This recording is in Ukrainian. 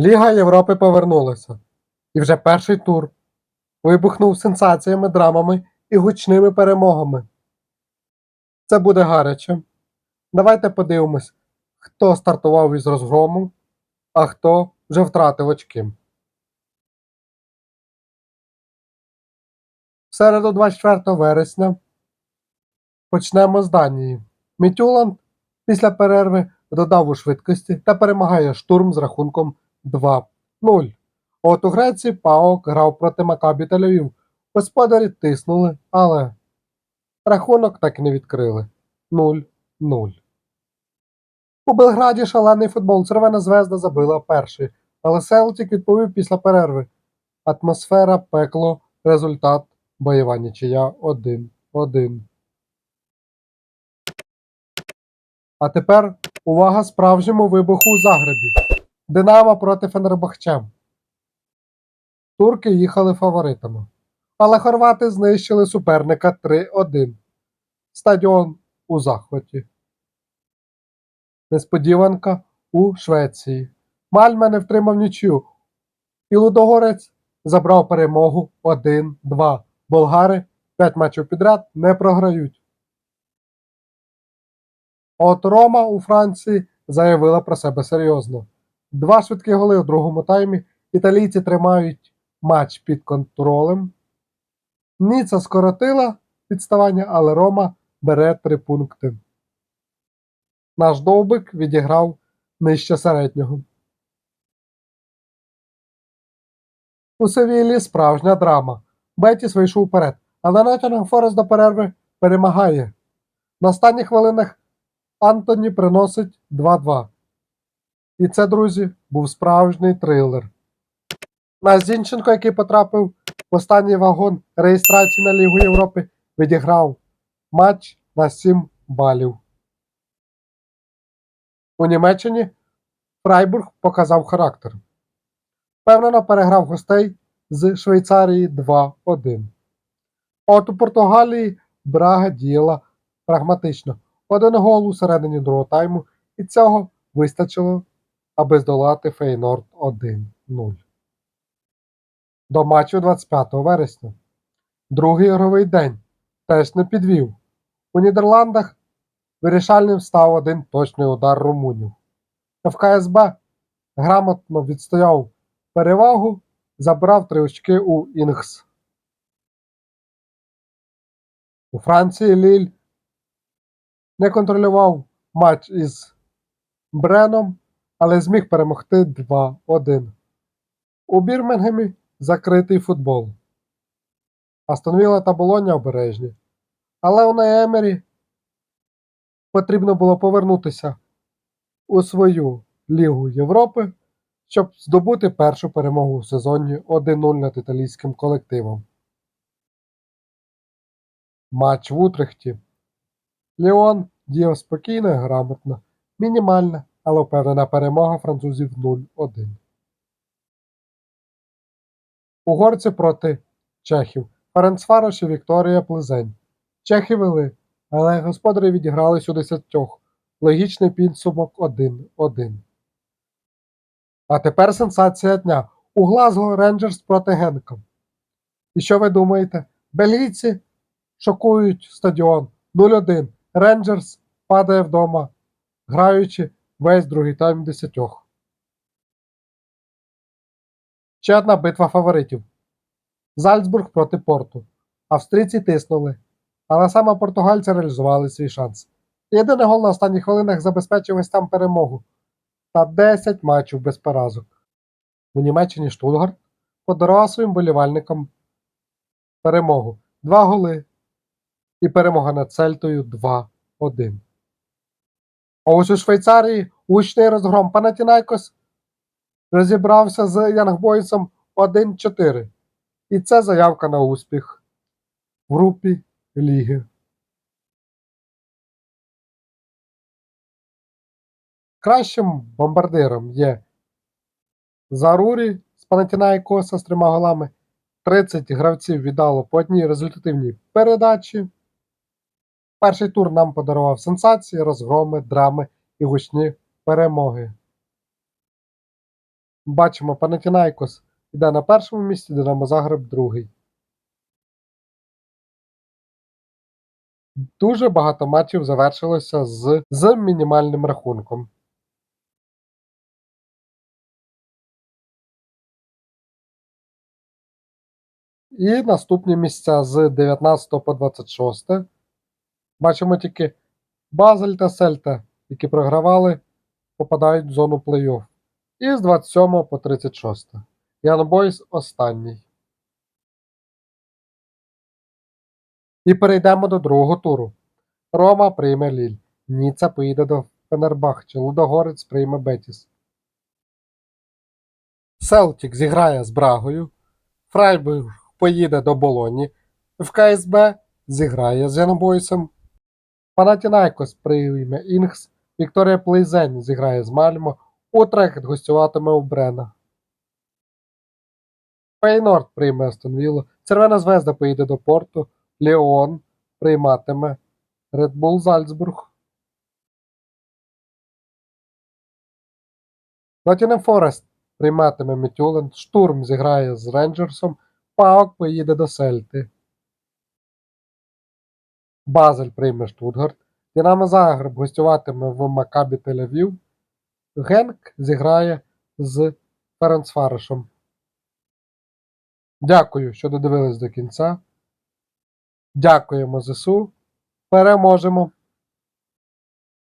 Ліга Європи повернулася, і вже перший тур вибухнув сенсаціями, драмами і гучними перемогами. Це буде гаряче. Давайте подивимось, хто стартував із розгрому, а хто вже втратив очки. В середу 24 вересня почнемо з Данії. Мітюланд після перерви додав у швидкості та перемагає штурм з рахунком 2-0. От у Греції Паок грав проти Макабі Тель-Авів. Господарі тиснули, але рахунок так і не відкрили. 0-0. У Белграді шалений футбол. Червона звезда забила перший, але Селтік відповів після перерви. Атмосфера, пекло, результат, бойова нічия 1-1. А тепер увага справжньому вибуху у Загребі. Динамо проти Фенербахче. Турки їхали фаворитами. Але хорвати знищили суперника 3-1. Стадіон у захваті. Несподіванка у Швеції. Мальме не втримав нічю. І Лудогорець забрав перемогу 1-2. Болгари 5 матчів підряд не програють. От Рома у Франції заявила про себе серйозно. Два швидкі голи у другому таймі. Італійці тримають матч під контролем. Ніца скоротила відставання, але Рома бере три пункти. Наш довбик відіграв нижче середнього. У Севілі справжня драма. Бетіс вийшов вперед, але Нотінгем Форест до перерви перемагає. На останніх хвилинах Антоні приносить 2-2. І це, друзі, був справжній трилер. Наш Зінченко, який потрапив в останній вагон реєстрації на Лігу Європи, відіграв матч на 7 балів. У Німеччині Фрайбург показав характер. Впевнено переграв гостей з Швейцарії 2-1. А От у Португалії Брага діяла прагматично. Один гол у середині другого тайму, і цього вистачило, аби здолати Фейнорд 1-0. До матчу 25 вересня. Другий ігровий день теж не підвів. У Нідерландах вирішальним став один точний удар румунів. ФКСБ грамотно відстояв перевагу, забрав три очки у Інгс. У Франції Ліль не контролював матч із Бреном, але зміг перемогти 2-1. У Бірмінгемі закритий футбол. Астон Вілла та Болоня обережні. Але у Емері потрібно було повернутися у свою Лігу Європи, щоб здобути першу перемогу у сезоні 1-0 над італійським колективом. Матч в Утрехті. Ліон діяв спокійно і грамотно, мінімальна, але впевнена перемога французів 0-1. Угорці проти чехів. Ференцфарош і Вікторія Плизень. Чехи вели, але господарі відігрались у десятьох. Логічний підсумок 1-1. А тепер сенсація дня. У Глазго Рейнджерс проти Генка. І що ви думаєте? Бельгійці шокують стадіон 0-1. Рейнджерс падає вдома, граючи весь другий тайм десятьох. Ще одна битва фаворитів. Зальцбург проти Порту. Австрійці тиснули, але саме португальці реалізували свій шанс. Єдиний гол на останніх хвилинах забезпечив гостям перемогу та 10 матчів без поразок. У Німеччині Штутгарт подарував своїм болівальникам перемогу. Два голи і перемога над Цельтою 2-1. А ось у Швейцарії гучний розгром Панатінайкос розібрався з Янгбойсом 1-4. І це заявка на успіх в групі Ліги. Кращим бомбардиром є Зарурі з Панатінайкоса з трьома голами. 30 гравців віддало по одній результативній передачі. Перший тур нам подарував сенсації, розгроми, драми і гучні перемоги. Бачимо, Панатінайкос йде на першому місці, Динамо Загреб другий. Дуже багато матчів завершилося з, з мінімальним рахунком. І наступні місця з 19 по 26. Бачимо тільки Базель та Сельта, які програвали, попадають в зону плей-офф. І з 27 по 36. Ян Бойс останній. І перейдемо до другого туру. Рома прийме Ліль. Ніца поїде до Фенербахче. Лудогорець прийме Бетіс. Селтік зіграє з Брагою. Фрайбург поїде до Болоні. В КСБ зіграє з Янобойсом. Панатінайкос прийме Інгс. Вікторія Плейзень зіграє з Мальмо. Утрехт гостюватиме у Брена. Фейнорд прийме Астон Віллу. Червона звезда поїде до Порту. Леон прийматиме Bull Зальцбург. Nottingham Форест прийматиме Мітюлен. Штурм зіграє з Рейнджерсом. Паук поїде до Сельти. Базель прийме Штутгарт. Динамо Загреб гостюватиме в Макабі Тель-Авів. Генк зіграє з Ференцфаришем. Дякую, що додивились до кінця. Дякуємо ЗСУ. Переможемо!